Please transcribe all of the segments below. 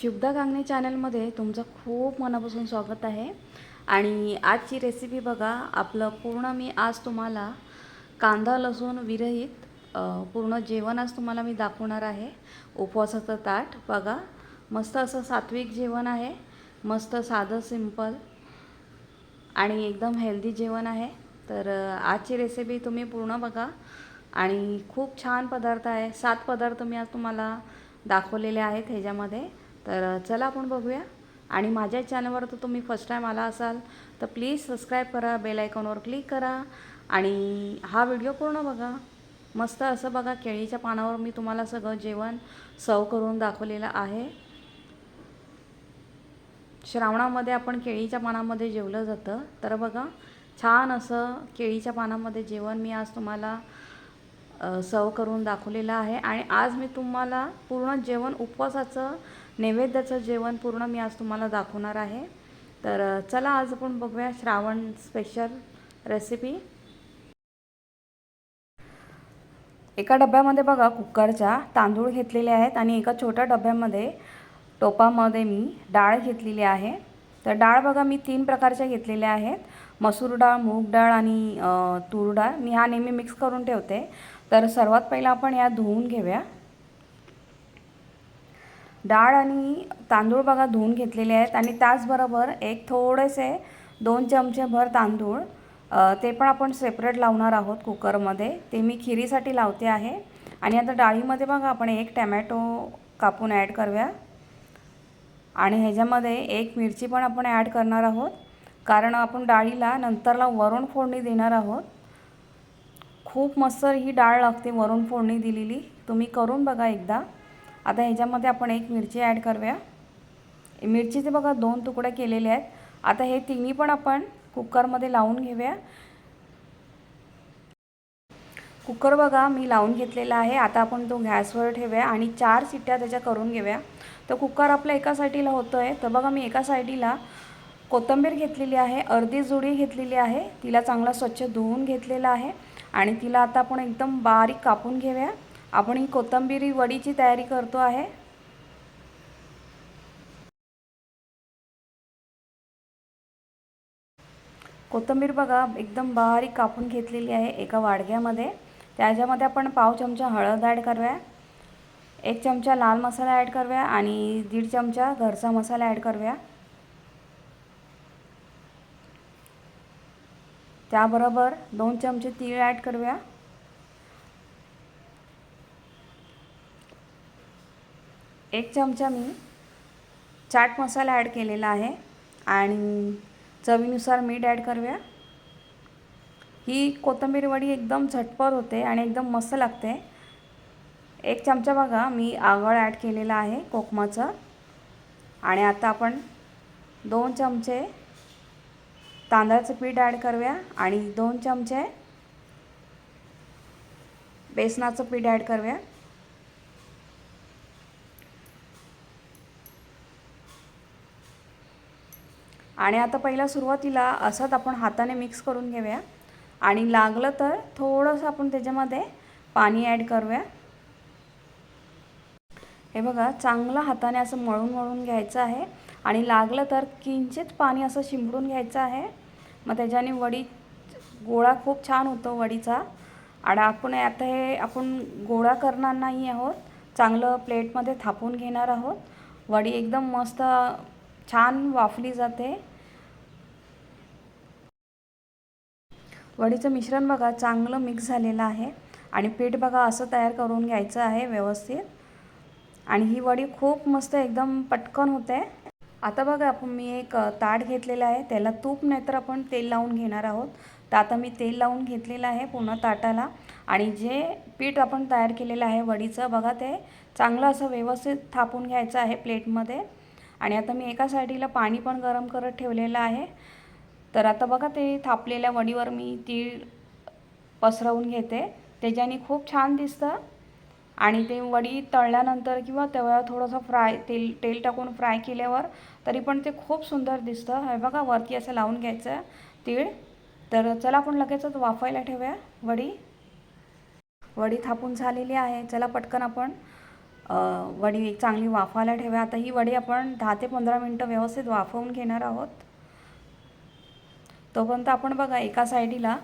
शुभदा कांगणे चॅनलमध्ये तुमचं खूप मनापासून स्वागत आहे. आणि आजची रेसिपी बघा आपलं पूर्ण मी आज तुम्हाला कांदा लसूण विरहित पूर्ण जेवण आज तुम्हाला मी दाखवणार आहे. उपवासाचं ताट बघा मस्त असं सात्विक जेवण आहे. मस्त साधं सिंपल आणि एकदम हेल्दी जेवण आहे. तर आजची रेसिपी तुम्ही पूर्ण बघा. आणि खूप छान पदार्थ आहे. सात पदार्थ मी आज तुम्हाला दाखवलेले आहेत ह्याच्यामध्ये. तर चला आपण बघूया. आणि माझ्या चॅनलवर तर तुम्ही फर्स्ट टाईम आला असाल तर प्लीज सबस्क्राईब करा बेल आयकॉनवर क्लिक करा. आणि हा व्हिडिओ पूर्ण बघा. मस्त असं बघा केळीच्या पानावर मी तुम्हाला सगळं जेवण सर्व करून दाखवलेलं आहे. श्रावणामध्ये आपण केळीच्या पानामध्ये जेवलं जातं. तर बघा छान असं केळीच्या पानामध्ये जेवण मी आज तुम्हाला सर्व करून दाखवलेलं आहे. आणि आज मी तुम्हाला पूर्ण जेवण उपवासाचं नैवेद्याचं जेवण पूर्ण मी आज तुम्हाला दाखवणार आहे. तर चला आज आपण बघूया श्रावण स्पेशल रेसिपी एका डब्यामध्ये बघा कुकरच्या तांदूळ घेतलेले आहेत आणि एका छोट्या डब्यामध्ये टोपामध्ये मी डाळ घेतलेली आहे. तर डाळ बघा मी तीन प्रकारच्या घेतलेल्या आहेत. मसूर डाळ मूग डाळ आणि तूर डाळ. मी हा नेहमी मिक्स करून ठेवते. तर सर्वात पहिला आपण या धुवून घेऊया. डाळ आणि तांदूळ बघा धुवून घेतलेले आहेत. आणि त्याचबरोबर एक थोडेसे दोन चमचेभर तांदूळ ते पण आपण सेपरेट लावणार आहोत कुकरमध्ये ते मी खिरीसाठी लावते आहे. आणि आता डाळीमध्ये बघा आपण एक टॅमॅटो कापून ॲड करूया. आणि ह्याच्यामध्ये एक मिरची पण आपण ॲड करणार आहोत. कारण आपण डाळीला नंतरला वरून फोडणी देणार आहोत. खूप मस्त ही डाळ लागते वरून फोडणी दिलेली. तुम्ही करून बघा एकदा. आता ह्याच्यामध्ये आपण एक मिरची ॲड करूया. मिरचीचे बघा दोन तुकडे केलेले आहेत. आता हे तिन्ही पण आपण कुकरमध्ये लावून घेऊया. कुकर बघा मी लावून घेतलेला आहे. आता आपण तो गॅसवर ठेवूया आणि चार सिट्ट्या त्याच्या करून घेऊया. तर कुकर आपल्या एका साईडीला होतो आहे तर बघा मी एका साईडीला कोथिंबीर घेतलेली आहे अर्धी जुडी घेतलेली आहे. तिला चांगला स्वच्छ धुवून घेतलेला आहे. आणि तिला आता आपण एकदम बारीक कापून घेऊया. आपण ही कोथंबिरी वडीची तयारी करतो आहे. कोथिंबीर बघा एकदम बारीक कापून घेतलेली आहे एका वाडग्यामध्ये. त्याच्यामध्ये आपण पाव चमचा हळद ॲड करूया एक चमचा लाल मसाला ॲड करूया आणि दीड चमचा घरचा मसाला ॲड करूया. त्याबरोबर दोन चमचे तीळ ॲड करूया. एक चमचा मी चाट मसाला ॲड केलेला आहे आणि चवीनुसार मीठ ॲड करूया. ही कोथिंबीर वडी एकदम झटपट होते आणि एकदम मस्त लागते. एक चमचा बघा मी आगळ ॲड केलेला आहे कोकमाचं. आणि आता आपण दोन चमचे तांदळाचं पीठ ॲड करूया आणि दोन चमचे बेसनाचं पीठ ॲड करूया. आणि आता पहिला सुरुवातीला असंच आपण हाताने मिक्स करून घेऊया. आणि लागलं तर थोडंसं आपण त्याच्यामध्ये पाणी ॲड करूया. हे बघा चांगलं हाताने असं मळून मळून घ्यायचं आहे. आणि लागलं तर किंचित पाणी असं शिंपडून घ्यायचं आहे. मग त्याच्याने वडी गोळा खूप छान होतो वडीचा. आणि आपण आता हे आपण गोळा करणार नाही आहोत. चांगलं प्लेटमध्ये थापून घेणार आहोत. वडी एकदम मस्त छान वाफली जाते. वडीचं मिश्रण बघा चांगलं मिक्स झालेलं आहे. आणि पीठ बघा असं तयार करून घ्यायचं आहे व्यवस्थित. आणि ही वडी खूप मस्त एकदम पटकन होते. आता बघा आपण मी एक ताट घेतलेलं आहे. त्याला तूप नाहीतर आपण तेल लावून घेणार आहोत. तर आता मी तेल लावून घेतलेलं आहे पूर्ण ताटाला. आणि जे पीठ आपण तयार केलेलं आहे वडीचं बघा ते चांगलं असं व्यवस्थित थापून घ्यायचं आहे प्लेटमध्ये. आणि आता मी एका साईडीला पाणी पण गरम करत ठेवलेलं आहे. तर आता बघा ते थापलेल्या वडीवर मी तीळ पसरवून घेते. त्याच्याने खूप छान दिसतं. आणि ते वडी तळल्यानंतर किंवा तेव्हा थोडंसं फ्राय तेल तेल टाकून फ्राय केल्यावर तरी पण ते खूप सुंदर दिसतं. हे बघा वरती असं लावून घ्यायचं तीळ. तर चला आपण लगेचच वाफायला ठेवूया. वडी वडी थापून झालेली आहे. चला पटकन आपण वडी चांगली वाफायला ठेवा. आता ही वडी आपण दहा ते पंधरा मिनटं व्यवस्थित वाफवून घेणार आहोत. तोपर्यंत आपण बघा एका साईडीला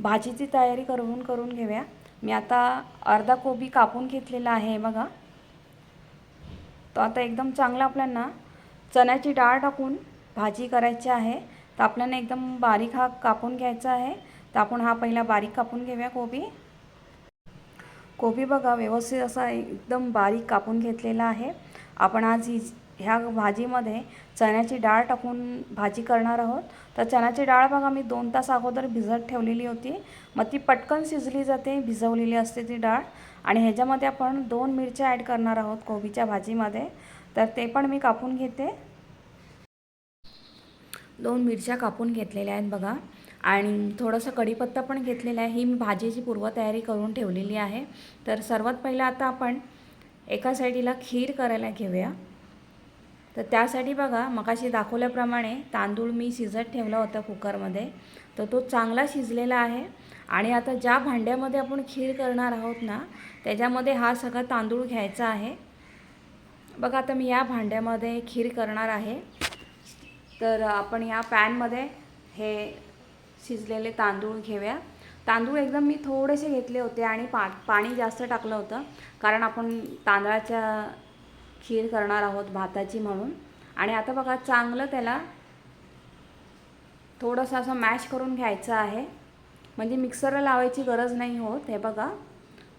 भाजीची तयारी करून करून घेऊया. मी आता अर्धा कोबी कापून घेतलेला आहे बघा. तो आता एकदम चांगला आपल्याला चण्याची डाळ टाकून भाजी करायची आहे. तर आपल्याला एकदम बारीक हा कापून घ्यायचा आहे. तर आपण हा पहिला बारीक कापून घेऊया कोबी. कोबी बघा व्यवस्थित असा एकदम बारीक कापून घेतलेला आहे. आपण आज ही ह्या भाजीमध्ये चण्याची डाळ टाकून भाजी करणार आहोत. तर चण्याची डाळ बघा मी दोन तास अगोदर भिजत ठेवलेली होती. मग ती पटकन शिजली जाते भिजवलेली असते ती डाळ. आणि ह्याच्यामध्ये आपण दोन मिरच्या ॲड करणार आहोत कोबीच्या भाजीमध्ये. तर ते पण मी कापून घेते. दोन मिरच्या कापून घेतलेल्या आहेत बघा. आणि थोडंसं कढीपत्ता पण घेतलेला आहे. ही मी भाजीची पूर्वतयारी करून ठेवलेली आहे. तर सर्वात पहिलं आता आपण एका साईडीला खीर करायला घेऊया. तर त्यासाठी बघा मगाशी दाखवल्याप्रमाणे तांदूळ मी शिजत ठेवला होता कुकरमध्ये. तर तो चांगला शिजलेला आहे. आणि आता ज्या भांड्यामध्ये आपण खीर करणार आहोत ना त्याच्यामध्ये हा सगळा तांदूळ घ्यायचा आहे. बघा आता मी या भांड्यामध्ये खीर करणार आहे. तर आपण या पॅनमध्ये हे शिजलेले तांदूळ घेऊया. तांदूळ एकदम मी थोडेसे घेतले होते आणि पा पाणी जास्त टाकलं होतं. कारण आपण तांदळाच्या खीर करणार आहोत भाताची म्हणून. आणि आता बघा चांगलं त्याला थोडंसं असं मॅश करून घ्यायचं आहे. म्हणजे मिक्सरला लावायची गरज नाही होत हे बघा.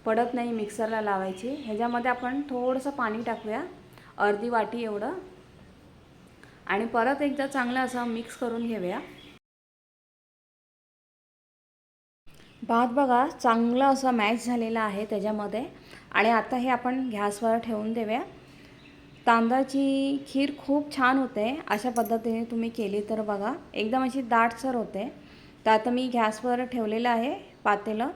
पडत नाही मिक्सरला लावायची. ह्याच्यामध्ये आपण थोडंसं पाणी टाकूया. अर्धी वाटी एवढं. आणि परत एकदा चांगलं असं मिक्स करून घेऊया. भात बघा चांगलं असं मॅच झालेला आहे त्याच्यामध्ये. आणि आता हे आपण गॅसवर ठेवून देऊया. तांदळाची खीर खूप छान होते. अशा पद्धतीने तुम्ही केली तर बघा एकदम अशी दाटसर होते. तर आता मी गॅसवर ठेवलेलं आहे पातेलं.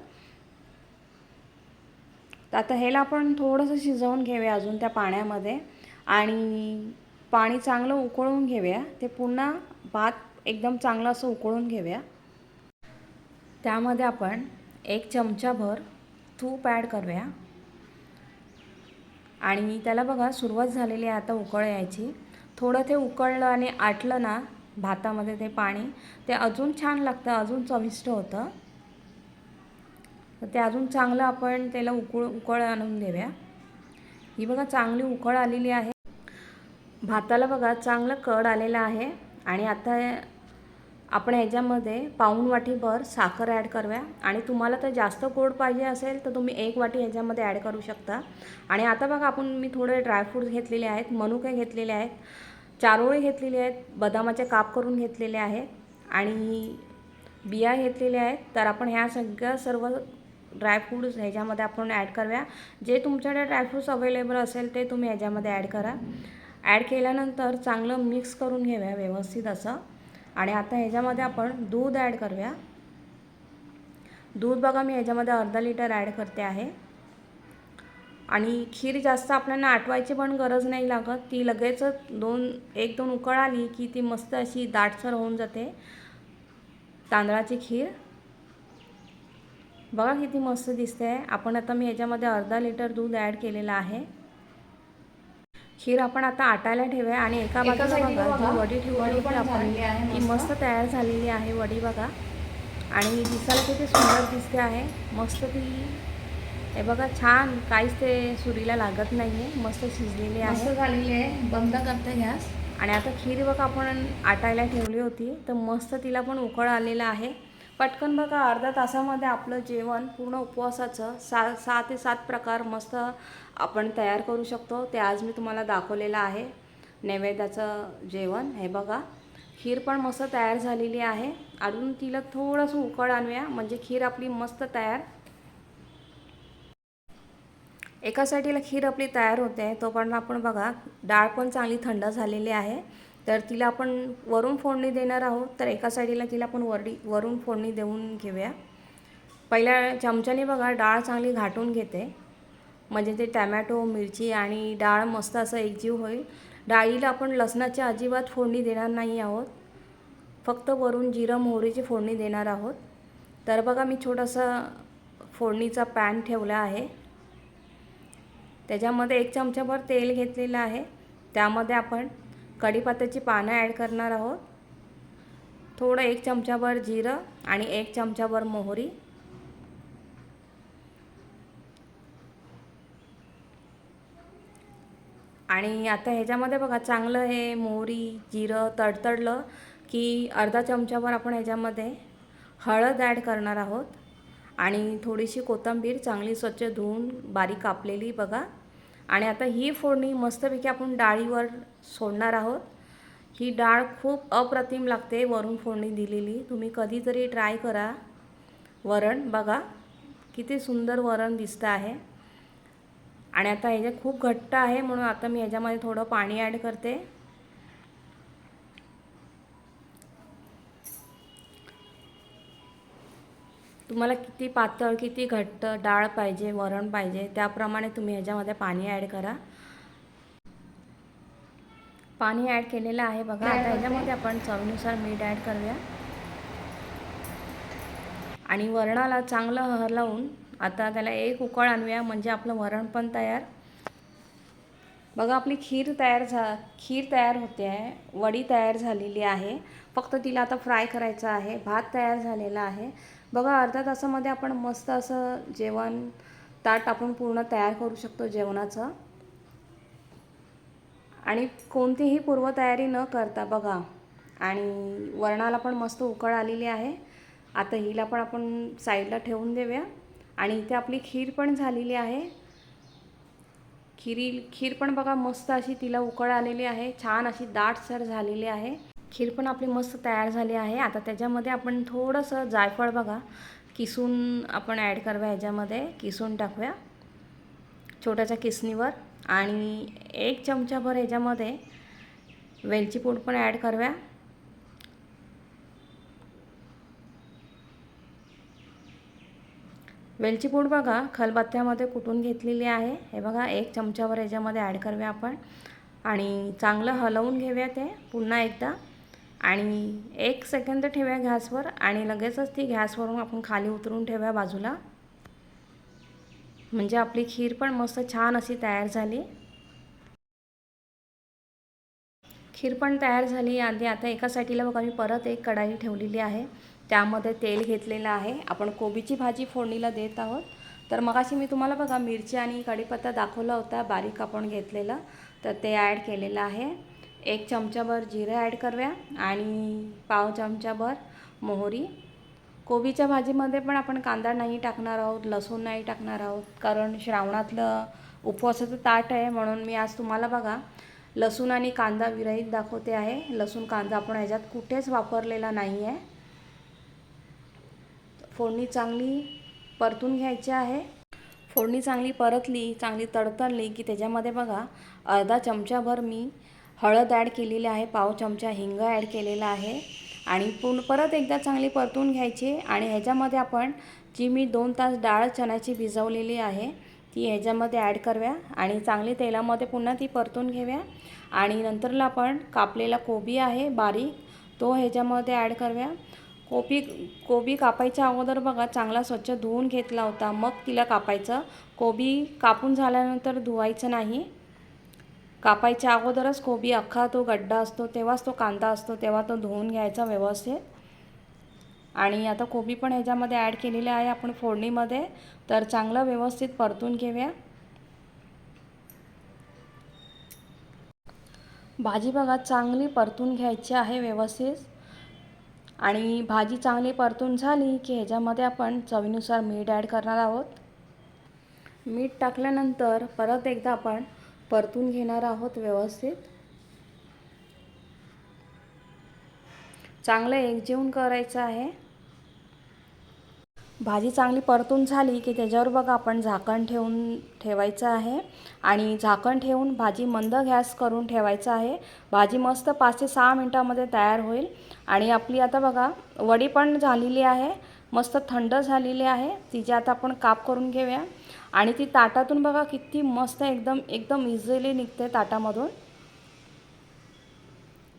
तर आता ह्याला आपण थोडंसं शिजवून घेऊया अजून त्या पाण्यामध्ये. आणि पाणी चांगलं उकळून घेऊया. ते पुन्हा भात एकदम चांगलं असं उकळून घेऊया. त्यामध्ये आपण एक चमचाभर तूप ॲड करूया. आणि त्याला बघा सुरुवात झालेली आहे आता उकळ यायची. थोडं ते उकळलं आणि आटलं ना भातामध्ये ते पाणी ते अजून छान लागतं अजून चविष्ट होतं. तर ते अजून चांगलं आपण त्याला उकळ उकळ आणून देऊया. ही बघा चांगली उकळ आलेली आहे. भाताला बघा चांगलं कड आलेलं आहे. आणि आता आपण ह्याच्यामध्ये पाऊण वाटीभर साखर ॲड करूया. आणि तुम्हाला तर जास्त गोड पाहिजे असेल तर तुम्ही एक वाटी ह्याच्यामध्ये ॲड करू शकता. आणि आता बघा आपण मी थोडे ड्रायफ्रूट्स घेतलेले आहेत मनुके घेतलेले आहेत चारोळे घेतलेले आहेत बदामाचे काप करून घेतलेले आहेत आणि बिया घेतलेल्या आहेत. तर आपण ह्या सगळ्या सर्व ड्रायफ्रूट्स ह्याच्यामध्ये आपण ॲड करूया. जे तुमच्याकडे ड्रायफ्रूट्स अवेलेबल असेल ते तुम्ही ह्याच्यामध्ये ॲड करा. ॲड केल्यानंतर चांगलं मिक्स करून घेऊया व्यवस्थित असं. आणि आता ह्याच्यामध्ये आपण दूध ॲड करूया. दूध बघा मी ह्याच्यामध्ये अर्धा लिटर ॲड करते आहे. आणि खीर जास्त आपल्याला आटवायची पण गरज नाही लागत. ती लगेचच दोन एक दोन उकळ आली की ती मस्त अशी दाटसर होऊन जाते. तांदळाची खीर. बघा किती मस्त दिसते. आहे आपण आता मी ह्याच्यामध्ये अर्धा लिटर दूध ॲड केलेलं आहे. खीर आपण आता आटायला ठेवूया आणि एका बाजूला बघा जी वडी ठेवली होती आपण ती मस्त. तयार झालेली आहे वडी बघा. आणि दिसायला किती सुंदर दिसते आहे. मस्त ती हे बघा छान. काहीच ते सुरीला लागत नाही आहे मस्त शिजलेली मस्त आहे झालेली आहे. बंद करते गॅस. आणि आता खीर बघा आपण आटायला ठेवली होती. तर मस्त तिला पण उकळ आलेला आहे. पटकन बघा अर्धा तासामध्ये आपलं जेवण पूर्ण उपवासाचं सा सहा ते सात प्रकार मस्त आपण तयार करू शकतो. ते आज मी तुम्हाला दाखवलेलं आहे. नैवेद्याचं जेवण हे बघा. खीर पण मस्त तयार झालेली आहे. अजून तिला थोडंसं उकळ आणूया. म्हणजे खीर आपली मस्त तयार. एका साईडला खीर आपली तयार होते. तोपर्यंत आपण बघा डाळ पण चांगली थंड झालेली आहे. तर तिला आपण वरून फोडणी देणार आहोत. तर एका साईडला तिला आपण वरडी वरून फोडणी देऊन घेऊया. पहिल्या चमच्याने बघा डाळ चांगली घाटून घेते. म्हणजे ते टॅमॅटो मिरची आणि डाळ मस्त असं एकजीव होईल. डाळीला आपण लसणाची अजिबात फोडणी देणार नाही आहोत. फक्त वरून जिरं मोहरीची फोडणी देणार आहोत. तर बघा मी छोटंसं फोडणीचा पॅन ठेवला आहे. त्याच्यामध्ये एक चमचाभर तेल घेतलेलं आहे. त्यामध्ये आपण कढीपत्त्याची पानं ॲड करणार आहोत. थोडं एक चमचाभर जिरं आणि एक चमचाभर मोहरी. आणि आता ह्याच्यामध्ये बघा चांगलं हे मोहरी जिरं तडतडलं की अर्धा चमचाभर आपण ह्याच्यामध्ये हळद ॲड करणार आहोत. आणि थोडीशी कोथिंबीर चांगली स्वच्छ धुवून बारीक कापलेली बघा. आणि आता ही फोडणी मस्तपैकी आपण डाळीवर सोडणार आहोत. ही डाळ खूप अप्रतिम लागते वरून फोडणी दिलेली. तुम्ही कधीतरी ट्राय करा. वरण बघा किती सुंदर वरण दिसतं आहे. आणि आता ह्याच्यात खूप घट्ट आहे म्हणून आता मी ह्याच्यामध्ये थोडं पाणी ॲड करते. तुम्हाला किती पातळ किती घट्ट डाळ पाहिजे वरण पाहिजे त्याप्रमाणे तुम्ही ह्याच्यामध्ये पाणी ॲड करा. पाणी ॲड केलेलं आहे बघा. आता ह्याच्यामध्ये आपण चवीनुसार मीठ ॲड करूया. आणि वरणाला चांगलं हलवून आता त्याला एक उकळ आणूया म्हणजे आपलं वरण पण तयार. बघा आपली खीर तयार झा खीर तयार होते आहे. वडी तयार झालेली आहे. फक्त तिला आता फ्राय करायचं आहे. भात तयार झालेला आहे. बघा अर्ध्या तासामध्ये आपण मस्त असं जेवण ताट आपण पूर्ण तयार करू शकतो जेवणाचं. आणि कोणतीही पूर्वतयारी न करता बघा आणि वरणाला पण मस्त उकळ आलेली आहे. आता हिला पण आपण साईडला ठेवून देऊया. आणि इथे आपली खीर पण झालेली आहे. खिरी खीर पण बघा मस्त अशी तिला उकळ आलेली आहे. छान अशी दाटसर झालेली आहे. खीर पण आपली मस्त तयार झाली आहे. आता त्याच्यामध्ये आपण थोडंसं जायफळ बघा. किसून आपण ॲड करूया ह्याच्यामध्ये. किसून टाकूया. छोट्याच्या किसणीवर. आणि एक चमचाभर ह्याच्यामध्ये वेलची पूड पण ॲड करूया. वेलची पूड बघा खलबत्त्यामध्ये कुटून घेतलेली आहे. हे बघा एक चमचावर ह्याच्यामध्ये ॲड करूया आपण. आणि चांगलं हलवून घेऊया ते. पुन्हा एकदा. आणि एक सेकंद ठेवूया गॅसवर आणि लगेचच ती गॅसवरून आपण खाली उतरून ठेवूया बाजूला. म्हणजे आपली खीर पण मस्त छान अशी तयार झाली. खीर पण तयार झाली. आणि आता एका साईडला बघा मी परत एक कढाई ठेवलेली आहे. त्यामध्ये तेल घेतलेलं आहे. आपण कोबीची भाजी फोडणीला देत आहोत. तर मगाशी मी तुम्हाला बघा मिरची आणि कढीपत्ता दाखवला होता बारीक आपण घेतलेलं. तर ते ॲड केलेलं आहे. एक चमचाभर जिरं ॲड करूया आणि पाव चमचाभर मोहरी. कोबीच्या भाजीमध्ये पण आपण कांदा नाही टाकणार आहोत लसूण नाही टाकणार आहोत कारण श्रावणातलं उपवासाचं ताट आहे म्हणून मी आज तुम्हाला बघा लसूण आणि कांदा विरहित दाखवते आहे. लसूण कांदा आपण ह्याच्यात कुठेच वापरलेला नाही आहे फोडणी चांगली परतून घ्यायची आहे. फोडणी चांगली परतली चांगली तडतडली की त्याच्यामध्ये बघा अर्धा चमचाभर मी हळद ॲड केलेली आहे पाव चमचा हिंग ॲड केलेला आहे आणि पूर्ण परत एकदा चांगली परतून घ्यायची आणि ह्याच्यामध्ये आपण जी मी दोन तास डाळ चण्याची भिजवलेली आहे ती ह्याच्यामध्ये ॲड करूया आणि चांगली तेलामध्ये पुन्हा ती परतून घेऊया आणि नंतरला आपण कापलेला कोबी आहे बारीक तो ह्याच्यामध्ये ॲड करूया. कोबी कोबी कापायच्या अगोदर बघा चांगला स्वच्छ धुवून घेतला होता मग तिला कापायचं. कोबी कापून झाल्यानंतर धुवायचं नाही. कापायच्या अगोदरच कोबी अख्खा तो गड्डा असतो तेव्हाच तो कांदा असतो तेव्हा तो धुवून घ्यायचा व्यवस्थित. आणि आता कोबी पण ह्याच्यामध्ये ॲड केलेले आहे आपण फोडणीमध्ये. तर चांगलं व्यवस्थित परतून घेऊया. भाजी बघा चांगली परतून घ्यायची आहे व्यवस्थित. आणि भाजी चांगली परतून झाली की ह्याच्यामध्ये आपण चवीनुसार मीठ ॲड करणार आहोत. मीठ टाकल्यानंतर परत एकदा आपण परतून घेणार आहोत व्यवस्थित. चांगलं एकजीवन करायचं आहे. भाजी चांगली परतून झाली की त्याच्यावर बघा आपण झाकण ठेवून ठेवायचं आहे. आणि झाकण ठेवून भाजी मंद गॅस करून ठेवायचं आहे. भाजी मस्त पाच ते सहा मिनटामध्ये तयार होईल. आणि आपली आता बघा वडी पण झालेली आहे. मस्त थंड झालेली आहे. तिचे आता आपण काप करून घेऊया. आणि ती ताटातून बघा किती मस्त एकदम एकदम इझिली निघते ताटामधून.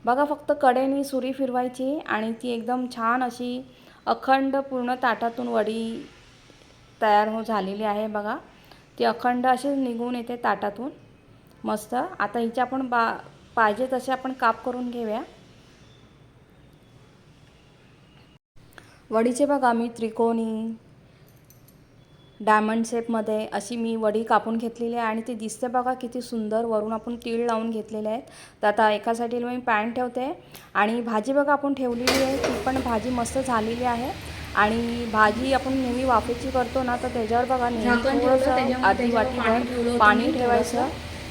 बघा फक्त कडेनी सुरी फिरवायची आणि ती एकदम छान अशी अखंड पूर्ण ताटातून वडी तयार हो झालेली आहे बघा. ती अखंड अशी निघून येते ताटातून. मस्त. आता हिचे आपण बा पाहिजे तसे आपण काप करून घेऊया. वडीचे बघा मी त्रिकोणी डायमंड शेपमध्ये अशी मी वडी कापून घेतलेली आहे आणि ती दिसते बघा किती सुंदर. वरून आपण तीळ लावून घेतलेले आहेत. तर आता एका साईडला मी पॅन ठेवते. आणि भाजी बघा आपण ठेवलेली आहे. ती पण भाजी मस्त झालेली आहे. आणि भाजी आपण नेहमी वाफेची करतो ना तर त्याच्यावर बघा नेहमी आधी त्याच्यावर पाणी ठेवायचं.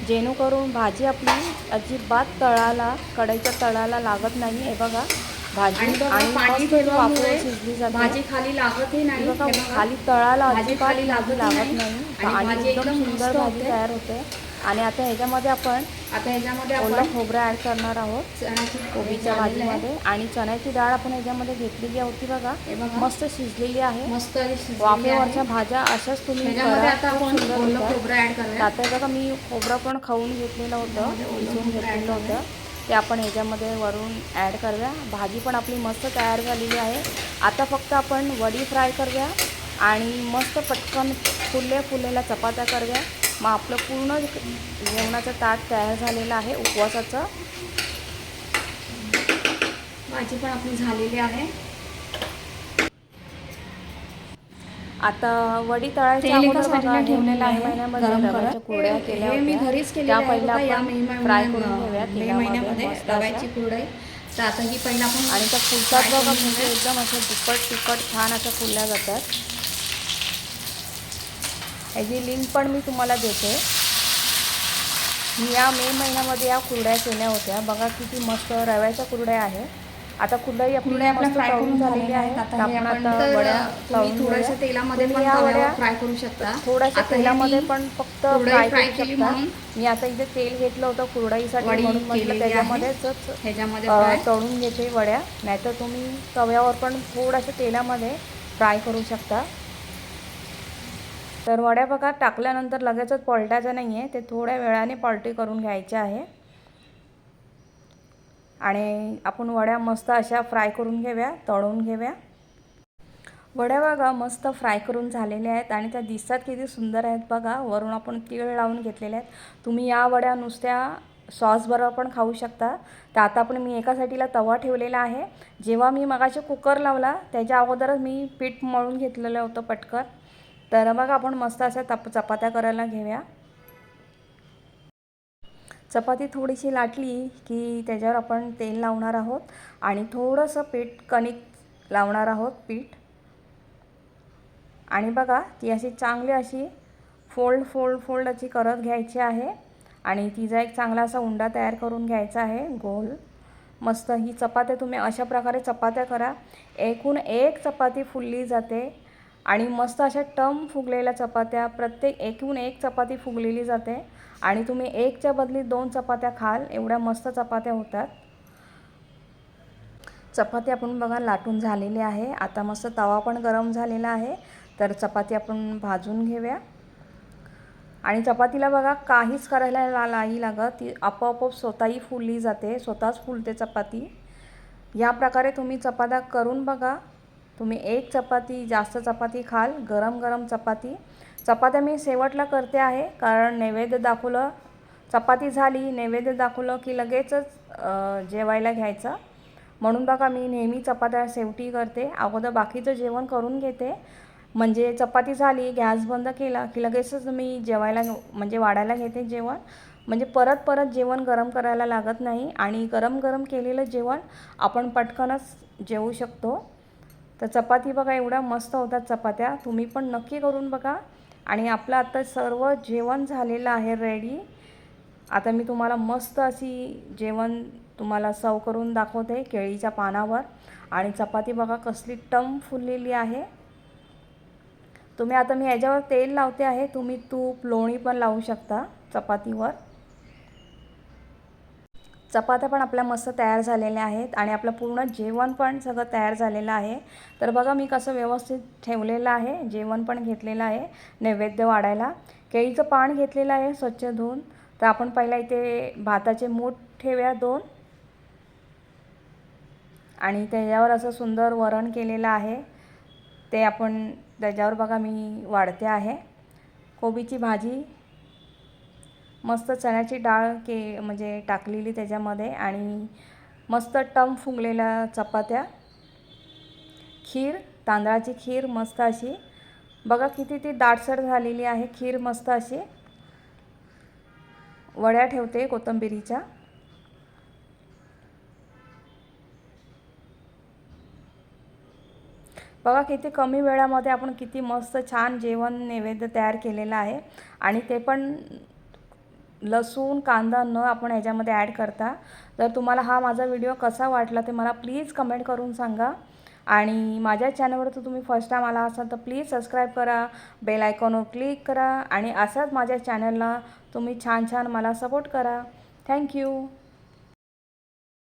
जेणेकरून भाजी आपली अजिबात तळाला कढईच्या तळाला लागत नाही. हे बघा. भाजी आणि पाणी ठेवल्यामुळे शिजली जाते भाजी खाली लागतही नाही. खाली तळाला भाजी खाली लागत लागत नाही. आणि एकदम सुंदर भाजी. तयार होते आणि आता ह्याच्यामध्ये आपण आता ह्याच्यामध्ये ओला खोबरं ॲड करणार आहोत कोबीच्या. भाजीमध्ये आणि चण्याची डाळ आपण ह्याच्यामध्ये घेतलेली होती बघा हे. मस्त शिजलेली आहे मस्त वाफेवरच्या. भाज्या अशाच तुम्ही. आता बघा मी खोबरं पण खाऊन घेतलेलं होतं घेतलेलं. होतं ते आपण ह्याच्यामध्ये वरून ॲड करूया. भाजी पण आपली मस्त तयार झालेली आहे. आता फक्त आपण वडी फ्राय करूया आणि मस्त पटकन फुले फुलेल्या चपात्या करूया. मग आपलं पूर्ण जेवणाचं ताट तयार झालेलं आहे उपवासाचं. भाजी पण आपली झालेली आहे. आता वडी तळायच्या ठेवलेलं आहे, महिन्यामध्ये. कुरड्या केल्या मी. घरीच पहिल्या आपण फ्राय करून घेऊया महिन्यामध्ये रव्याची अशा. कुरडई तर आता ही पहिला आपण आणि त्या फुलतात बघा म्हणजे. एकदम दुप्पट तिखट छान अशा फुलल्या जातात याची लिंक पण मी तुम्हाला देते मी या मे महिन्यामध्ये या कुरड्या केल्या होत्या बघा किती मस्त रव्याच्या कुरड्या आहे आता कुरडई आपली आपल्या मस्त फ्राय करून झालेली आहे. आहेत. आता हे आपण तर वड्या थोड्याशा. तेलामध्ये पण फ्राय करू शकता. थोड्याशा तेलामध्ये पण फक्त फ्राय करू शकता. मी आता इथे तेल घेतलं होतं कुरडईसाठी म्हणून म्हटलं. त्याच्यामध्येच तळून घेते वड्या. नाहीतर तुम्ही तव्यावर पण थोड्याशा तेलामध्ये फ्राय करू शकता. तर वड्या बघा टाकल्यानंतर लगेचच पलटायचं नाही आहे ते थोड्या वेळाने पलटी करून घ्यायच्या आहे. आणि आपण वड्या मस्त अशा फ्राय करून घेऊया तळून घेऊया. वड्या बघा मस्त फ्राय करून झालेल्या आहेत आणि त्या दिसतात किती सुंदर आहेत बघा. वरून आपण तीळ लावून घेतलेल्या आहेत. तुम्ही या वड्या नुसत्या सॉसबरोबर पण खाऊ शकता. तर आता पण मी एका साईडला तवा ठेवलेला आहे. जेव्हा मी मगाचे कुकर लावला त्याच्या अगोदरच मी पीठ मळून घेतलेलं होतं पटकन. तर बघा आपण मस्त अशा तप चपात्या करायला घेऊया. चपाती थोडीशी लाटली की त्याच्यावर आपण तेल लावणार आहोत आणि थोडंसं पीठ कणिक लावणार आहोत पीठ. आणि बघा ती अशी चांगली अशी फोल्ड फोल्ड फोल्ड अशी करत घ्यायची आहे. आणि तिचा एक चांगला असा उंडा तयार करून घ्यायचा आहे गोल. मस्त ही चपात्या तुम्ही अशा प्रकारे चपात्या करा. एकूण एक चपाती फुलली जाते. आणि मस्त अशा टम फुगलेल्या चपात्या प्रत्येक एकूण एक चपाती फुगलेली जाते. आणि तुम्ही एकच्या बदली दोन चपात्या खाल एवढ्या मस्त चपात्या होतात. चपाती आपण बघा लाटून झालेली आहे. आता मस्त तवा पण गरम झालेला आहे. तर चपाती आपण भाजून घेऊया. आणि चपातीला बघा काहीच करायला ला नाही लागत. ती आपोआप स्वतःही फुलली जाते. स्वतःच फुलते चपाती. या प्रकारे तुम्ही चपात्या करून बघा. तुम्ही एक चपाती जास्त चपाती खाल गरम गरम चपाती. चपात्या मी शेवटला करते आहे कारण नैवेद्य दाखवलं चपाती झाली नैवेद्य दाखवलं की लगेचच जेवायला घ्यायचं. म्हणून बघा मी नेहमी चपात्या शेवटी करते. अगोदर बाकीचं जेवण करून घेते. म्हणजे चपाती झाली गॅस बंद केला की लगेचच मी जेवायला म्हणजे वाढायला घेते जेवण. म्हणजे परत परत जेवण गरम करायला लागत नाही आणि गरम गरम केलेलं जेवण आपण पटकनच जेवू शकतो. तर चपाती बघा एवढ्या मस्त होतात चपात्या. तुम्ही पण नक्की करून बघा. आणि आपलं आता सर्व जेवण झालेलं आहे रेडी आता मी तुम्हाला मस्त अशी जेवण तुम्हाला सर्व करून दाखवते केळीच्या पानावर. आणि चपाती बघा कसली टम फुललेली आहे. तुम्ही आता मी याच्यावर तेल लावते आहे. तुम्ही तूप लोणी पण लावू शकता चपातीवर. चपात्या पण आपल्या मस्त तयार झालेल्या आहेत आणि आपलं पूर्ण जेवण पण सगळं तयार झालेलं आहे. तर बघा मी कसं व्यवस्थित ठेवलेलं आहे. जेवण पण घेतलेलं आहे नैवेद्य वाढायला. केळीचं पान घेतलेलं आहे स्वच्छ धुवून. तर आपण पहिला इथे भाताचे मूठ ठेवूया दोन. आणि त्याच्यावर असं सुंदर वरण केलेलं आहे. ते आपण त्याच्यावर बघा मी वाढते आहे. कोबीची भाजी मस्त चण्याची डाळ के म्हणजे टाकलेली त्याच्यामध्ये आणि मस्त टम फुगलेल्या चपात्या. खीर तांदळाची खीर मस्त अशी. बघा किती ती दाटसर झालेली आहे खीर मस्त अशी. वड्या ठेवते कोथिंबिरीच्या. बघा किती कमी वेळामध्ये आपण किती मस्त छान जेवण नैवेद्य तयार केलेलं आहे. आणि ते पण लसूण कांदा न आपण ह्याच्यामध्ये ॲड करता तर तुम्हाला हा माझा व्हिडिओ कसा वाटला ते मला प्लीज कमेंट करून सांगा. आणि माझ्या चॅनलवर तर तुम्ही फर्स्ट टाईम आला असाल तर प्लीज सबस्क्राईब करा बेल आयकॉनवर क्लिक करा आणि असाच माझ्या चॅनलला तुम्ही छान छान मला सपोर्ट करा. थँक्यू